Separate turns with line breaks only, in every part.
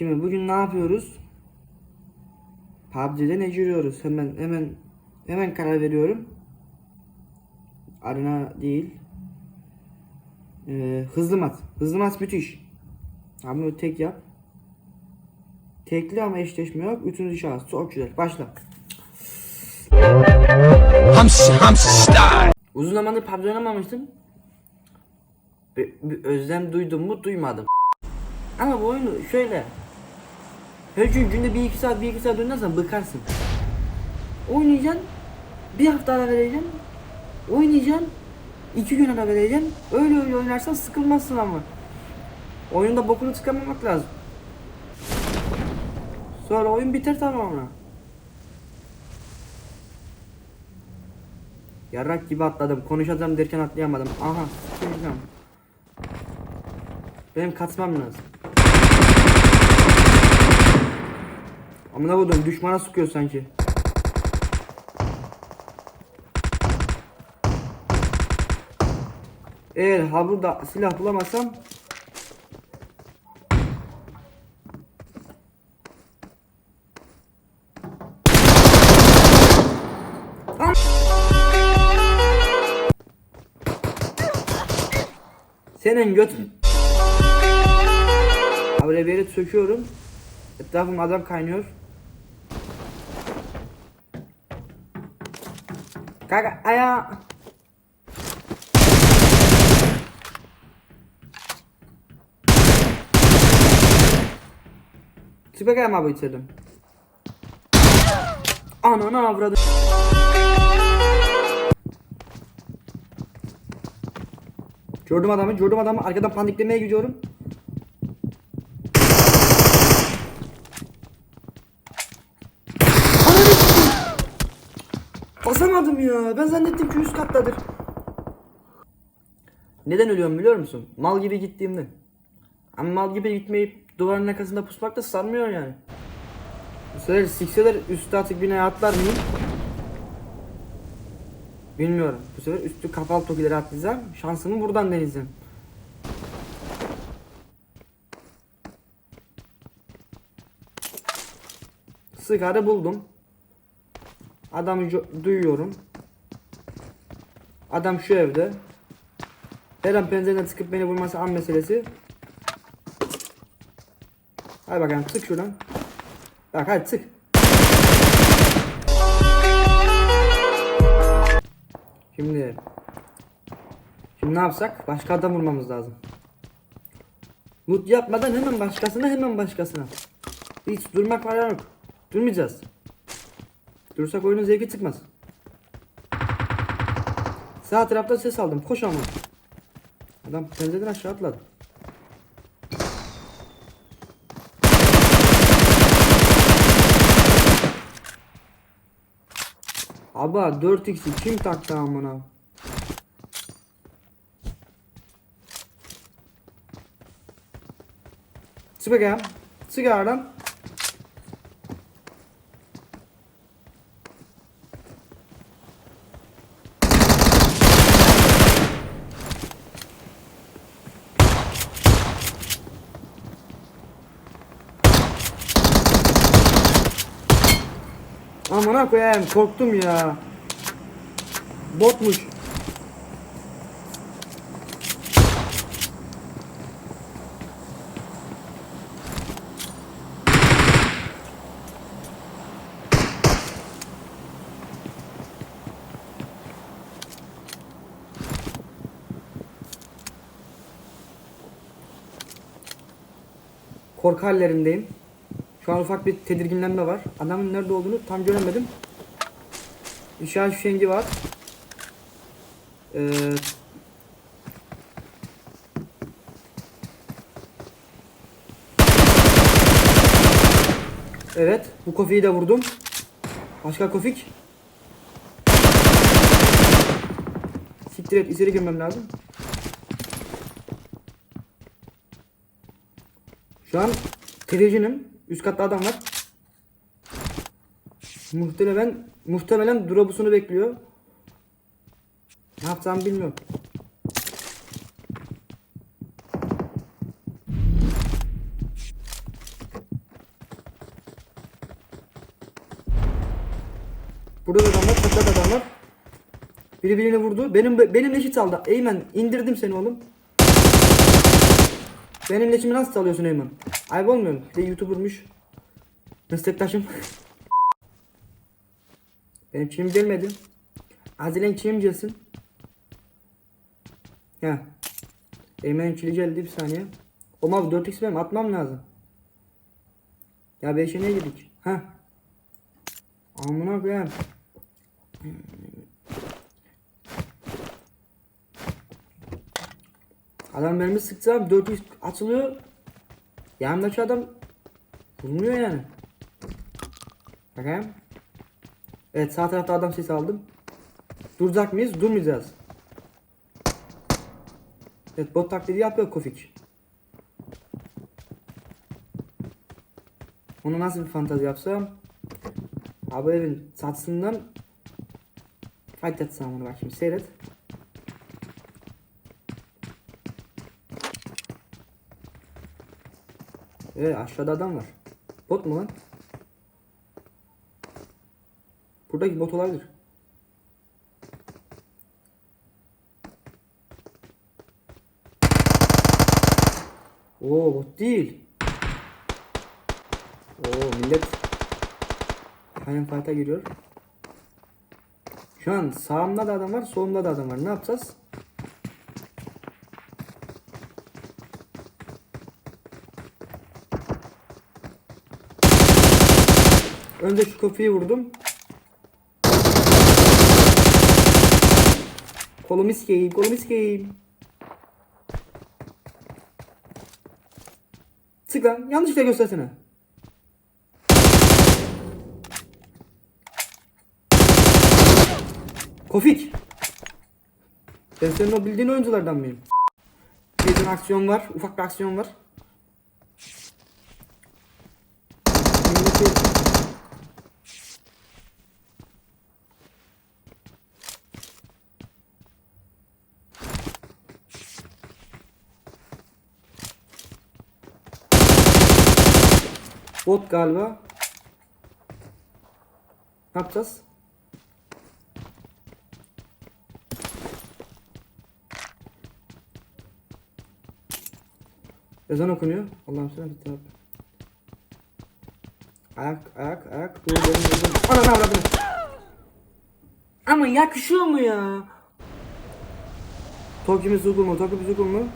Şimdi bugün ne yapıyoruz? PUBG'de ne giriyoruz? Hemen hemen hemen karar veriyorum. Arena değil. Ee, hızlı mat. Hızlı mat müthiş. Ama bunu tek yap. Tekli ama eşleşme yok. Üçüncü şahıs. Çok güzel. Başla.
Hamsi hamsi style.
Uzun zamandır PUBG oynamamıştım. Bir, bir özlem duydum mu duymadım. Ama bu oyunu şöyle. Her gün günde bir iki saat bir iki saat oynarsan bıkarsın. Oynayacaksın. Bir hafta ara vereceksin. Oynayacaksın. iki gün ara vereceksin. Öyle öyle oynarsan sıkılmazsın ama. Oyunda bokunu çıkarmamak lazım. Sonra oyun biter tamamen. Yarrak gibi atladım. Konuşacağım derken atlayamadım. Aha. Benim kaçmam lazım. Amına koydum düşmana sıkıyor sanki. Eğer ha burada silah bulamazsam Am- Senin göt yere söküyorum. Etrafım adam kaynıyor. Kanka aya. Çık bakayım abi içeriden. Ananı avradı. Gördüm adamı, gördüm adamı. Arkadan paniklemeye gidiyorum. Ananı sikeyim. Ya. Ben zannettim ki üst kattadır. Neden ölüyorum biliyor musun? Mal gibi gittiğimde. Ama mal gibi gitmeyip duvarın arkasında pusmak da sarmıyor yani. Bu sefer sikseler üstü atık binaya atlar mıyım? Bilmiyorum. Bu sefer üstü kapalı tokileri atlayacağım. Şansımı buradan deneyeceğim. Sigara buldum. Adamı duyuyorum. Adam şu evde. Her an pencereden çıkıp beni vurması an meselesi. Hadi bakalım çık şuradan. Bak hadi çık. Şimdi Şimdi ne yapsak? Başka adam vurmamız lazım. Loot yapmadan hemen başkasına hemen başkasına. Hiç durmak var yok. Durmayacağız. Dursak oyunun zevki çıkmaz. Sağ tarafta ses aldım. Koş ama. Adam pencereden aşağı atladı. Aba 4x'i kim taktı amına? Çık bakayım. Çık. Amına koyayım korktum ya. Botmuş. Korku. Şu an ufak bir tedirginlenme var. Adamın nerede olduğunu tam göremedim. İşaret fişengi var. Ee, evet, bu kofiyi de vurdum. Başka kofik. Siktir et, içeri girmem lazım. Şu an tedirginim. Üst katta adam var. Muhtemelen muhtemelen drobusunu bekliyor. Ne yapacağımı bilmiyorum. Burada da adamlar, kaçak adamlar. Biri birini vurdu. Benim benim eşit aldı. Eymen indirdim seni oğlum. Benim leşimi nasıl salıyorsun Eymen? Ayıp olmuyor mu? Bir de. Meslektaşım. Benim çiğim gelmedi. Azilen çiğim gelsin. Ya. Eymen'in çili geldi bir saniye. Abi 4x benim atmam lazım. Ya 5'e ne girdik? Ha. Amına koyayım. Adam mermi sıktı abi 400 atılıyor. Yanındaki adam vurmuyor yani. Bakayım. Evet sağ tarafta adam sesi aldım. Duracak mıyız? Durmayacağız. Evet bot taklidi yapıyor Kofik. Onu nasıl bir fantazi yapsam? Abi evin satsından fight etsem onu bak şimdi seyret. Evet aşağıda adam var. Bot mu lan? Buradaki bot olabilir. Oo bot değil. Oo millet Aynen fight'a giriyor. Şu an sağımda da adam var, solumda da adam var. Ne yapacağız? Önce şu kafayı vurdum. Kolumu sikeyim, kolumu sikeyim. Sık lan, yanlışlıkla göstersene. Kofik. Ben senin o bildiğin oyunculardan mıyım? Bir aksiyon var, ufak bir aksiyon var. Bot galiba. Ne yapacağız? Ezan okunuyor. Allah'ım sana bitti abi. Ayak, ayak, ayak. Dur, benim ezan. Ana ne avradını. Ama yakışıyor mu ya? Toki mi Zugul mu? Toki mi Zugul mu?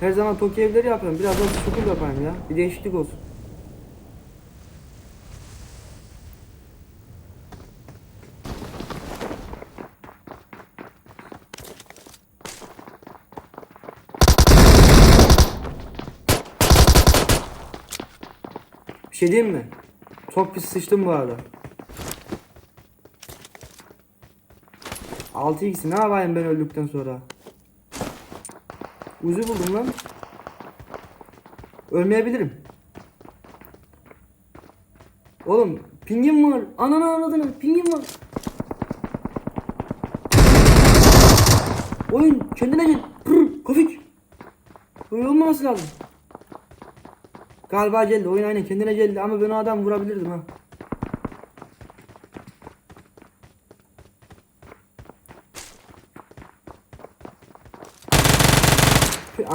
Her zaman Toki evleri yapıyorum. Biraz da Zugul yapayım ya. Bir değişiklik olsun. Bir şey diyeyim mi? Çok pis sıçtım bu arada. 6x'i ne yapayım ben öldükten sonra? Uzu buldum lan. Ölmeyebilirim. Oğlum pingim var. Ananı avradını pingim var. Oyun kendine gel. Pırr, Kofik. Böyle olmaması lazım. Galiba geldi. Oyun aynen kendine geldi ama ben adam vurabilirdim ha.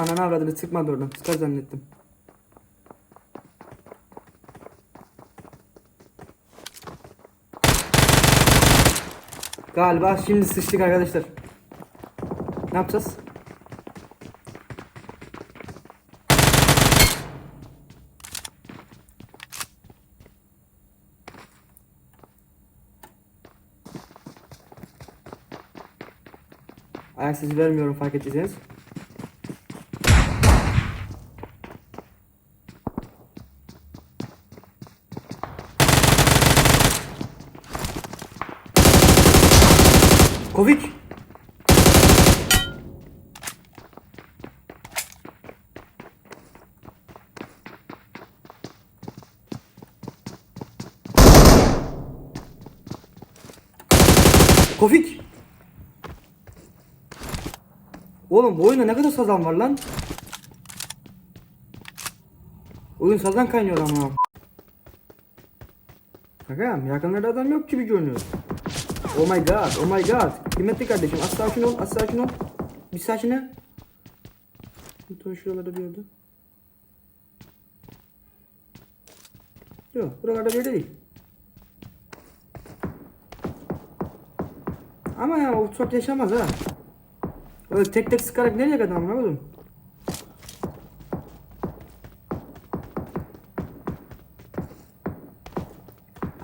Ananı avradını çıkmadı oradan. Çıkar zannettim. Galiba şimdi sıçtık arkadaşlar. Ne yapacağız? Ayak sesi vermiyorum fark ettiyseniz. Kovik. Kovik. Oğlum bu oyunda ne kadar sazan var lan? Oyun sazan kaynıyor ama. Kakam yakınlarda adam yok gibi görünüyor. Oh my god, oh my god. Kıymetli kardeşim az sakin ol, az sakin ol. Bir sakin ol. Lütfen şuralarda bir yerde. Yok, buralarda bir yerde değil. Ama ya o çok yaşamaz ha. Öyle tek tek sıkarak nereye kadar anlamadım.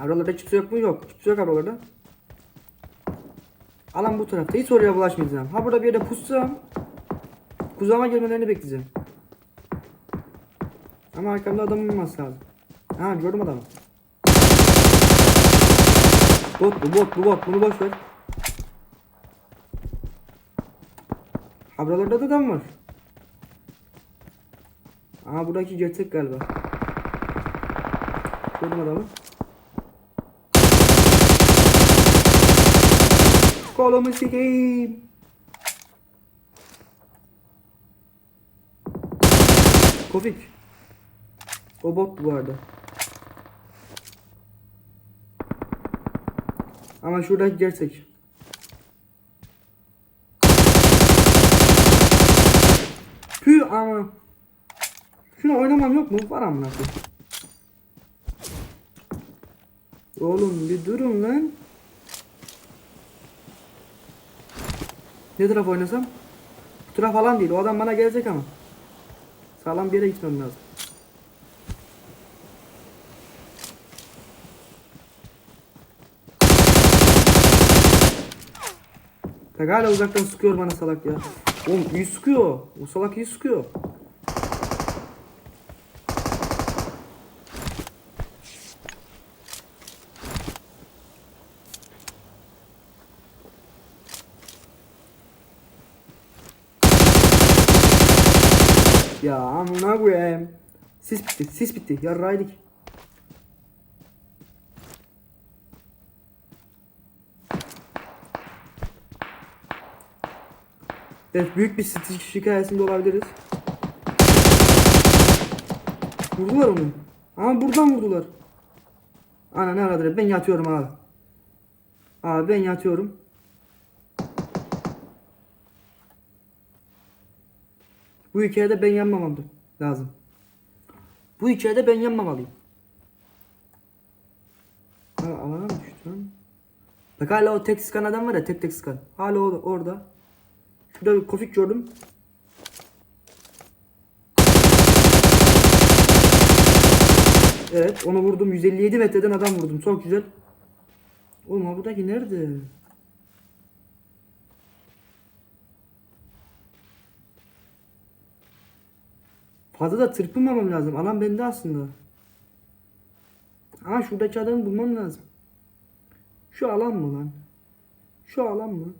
Aralarda kimse yok mu? Yok. Kimse yok aralarda. Alan bu tarafta. Hiç oraya bulaşmayacağım. Ha burada bir yere pussam. Kuzağıma gelmelerini bekleyeceğim. Ama arkamda adam olması lazım. Ha gördüm adamı. Bot bu bot bu bot. Bunu boş ver. Ha buralarda da adam var. Aha buradaki gerçek galiba. Gördüm adamı. Kolumu sikeyim. Kofik. O bot bu arada. Ama şuradaki gerçek. Pü ama. Şuna oynamam yok mu? Var amına. Oğlum bir durun lan. Ne taraf oynasam? Bu taraf falan değil. O adam bana gelecek ama. Sağlam bir yere gitmem lazım. Bak hala uzaktan sıkıyor bana salak ya. Oğlum iyi sıkıyor. O salak iyi sıkıyor. Ya amına koyayım. Sis bitti, sis bitti. Yarraydık. Evet büyük bir stik şikayesinde olabiliriz. Vurdular onu. Ama buradan vurdular. Ana ne aradır? Ben yatıyorum abi. Abi ben yatıyorum. Bu hikayede ben yanmamam lazım. Bu hikayede ben yanmamalıyım. Ha, alana mı düştü lan? Bak hala o tek sıkan adam var ya tek tek sıkan. Hala o, orada. Şurada bir kofik gördüm. Evet onu vurdum. 157 metreden adam vurdum. Çok güzel. Oğlum buradaki nerede? Fazla da tırpınmamam lazım. Alan bende aslında. Ama şuradaki adamı bulmam lazım. Şu alan mı lan? Şu alan mı?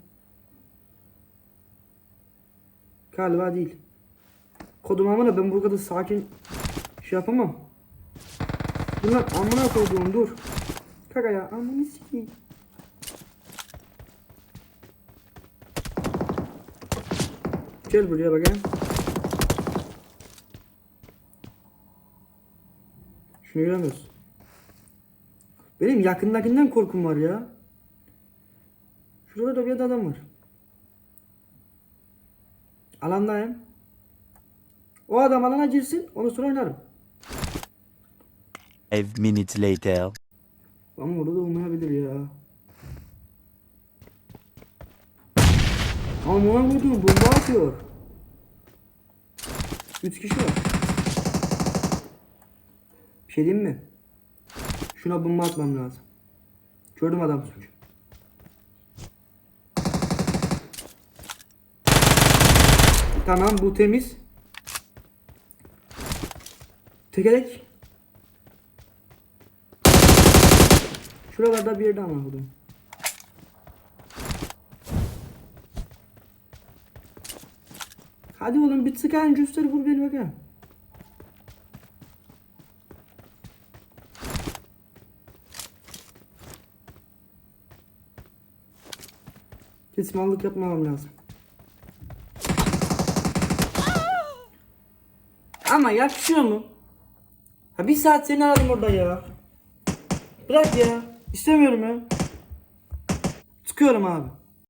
Galiba değil. Kodum amına ben bu kadar sakin şey yapamam. Bunlar amına koyduğum dur. Kaka ya amına sikeyim. Gel buraya bakayım. Şunu göremiyoruz. Benim yakındakinden korkum var ya. Şurada da bir adam var. Alandayım. O adam alana girsin, onu sonra oynarım.
Five minutes later.
Ama orada da olmayabilir ya. Ama ona vurdum, bomba atıyor. Üç kişi var. Bir şey diyeyim mi? Şuna bomba atmam lazım. Gördüm adam suç. Tamam bu temiz. Tekerek. Şuralarda bir yerde ama vurdum. Hadi oğlum bir sıkan göster vur beni bakayım. Kesmanlık yapmamam lazım. Ama yakışıyor mu? Ha bir saat seni aradım orada ya. Bırak ya. İstemiyorum ya. Çıkıyorum abi.